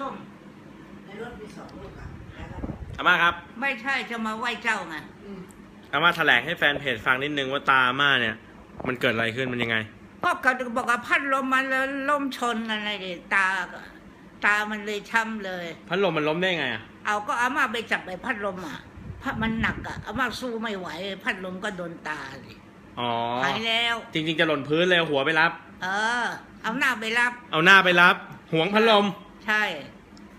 ส้มในรถมีสองลูกอะแล้วก็อาม่าครับไม่ใช่จะมาไหว้เจ้าไงอาม่าแถลงให้แฟนเพจฟังนิดนึงว่าตาอาม่าเนี่ย มันเกิดอะไรขึ้นมันยังไง ก็กระดูกบอกว่าพัดลมมันแล้วล่มชนอะไรดิตาก็ตามันเลยช้ำเลย พัดลมมันล้มได้ไงอะเอาก็อาม่าไปจับไปพัดลมอะพัดมันหนักอะอาม่าสู้ไม่ไหว พัดลมก็โดนตาสิอ๋อหายแล้ว จริง ๆ จะหล่นพื้นเลยหัวไปรับ เออ เอาหน้าไปรับ เอาหน้าไปรับหวงพัดลม ใช่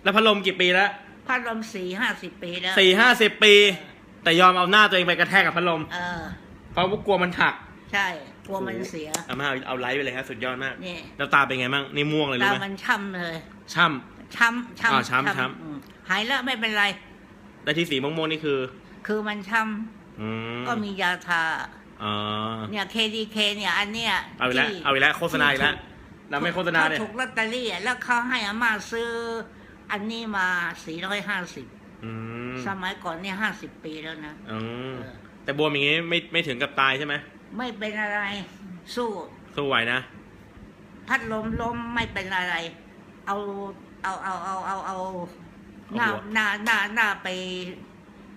แล้วพัดลมกี่ปีแล้วพัดลมสี่ห้าสิบปีแล้วสี่ห้าสิบปี แต่ยอมเอาหน้าตัวเองไปกระแทกกับพัดลมเออ เพราะว่ากลัวมันหักใช่กลัวมันเสียอาม่าเอาเอาไลฟ์ไปเลยครับสุดยอดมากนี่แล้วตาเป็นไงบ้างนี่ม่วงเลยตารู้ไหมมันช้ำเลยช่ช้ำช้ำอ่าช้ำช้ำอืมหายแล้วไม่เป็นไรำแต่ที่สีม่วงๆนี่คือ คือมันช้อืมำก็มียาทาอ๋อเนี่ย KDK เนี่ย อันเนี้ยเอาอีกแล้วที่เอาอีกแล้วโฆษณาอีกแล้ว เราไม่โฆษณาเขาเนี่ยถูกลอตเตอรี่อะแล้วเขาให้อาม่าซื้อ อันนี้มาสี่ร้อยห้าสิบอืมสมัยก่อนเนี่ยห้าสิบปีแล้วนะอืมเออแต่บวมอย่างงี้ไม่ไม่ถึงกับตายใช่ไหมไม่เป็นอะไร สู้สู้ไหวนะพัดลมล้มไม่เป็นอะไร เอาเอาเอาเอาเอาเอาหน้าเอาหัวหน้าหน้าหน้าไป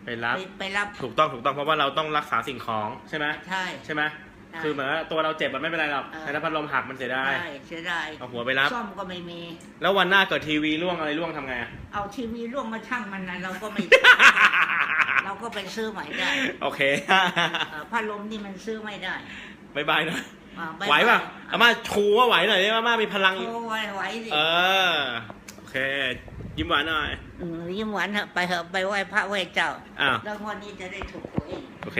ไปรับไปไปรับ ถูกต้องถูกต้องเพราะว่าเราต้องรักษาสิ่งของใช่ไหมใช่ใช่ไหมใช่ คือเหมือนว่าตัวเราเจ็บมันไม่เป็นไรหรอกเออแต่ถ้าพัดลมหักมันเสียดายใช่เสียดายเอาหัวไปรับ ซ่อมก็ไม่มี แล้ววันหน้าเกิดทีวีร่วงอะไรร่วงทำไงอะ เอาทีวีร่วงมาช่างมันนะเราก็ไม่ เราก็ไปซื้อใหม่ได้โอเคเอ่อพัดลมนี่มันซื้อไม่ได้บายบายหนะ อ่าไปไหวป่ะอาม่าชูว่าไหวหน่อยดิอาม่ามีพลัง โอ้ไหวไหวสิเออ โอเค ยิ้มหวานหน่อย มยิ้มหวานเถอะไปเถอะไปไหว้พระไหว้เจ้า อ้าว แล้วงวันนี้จะได้ถูกหวยโอเค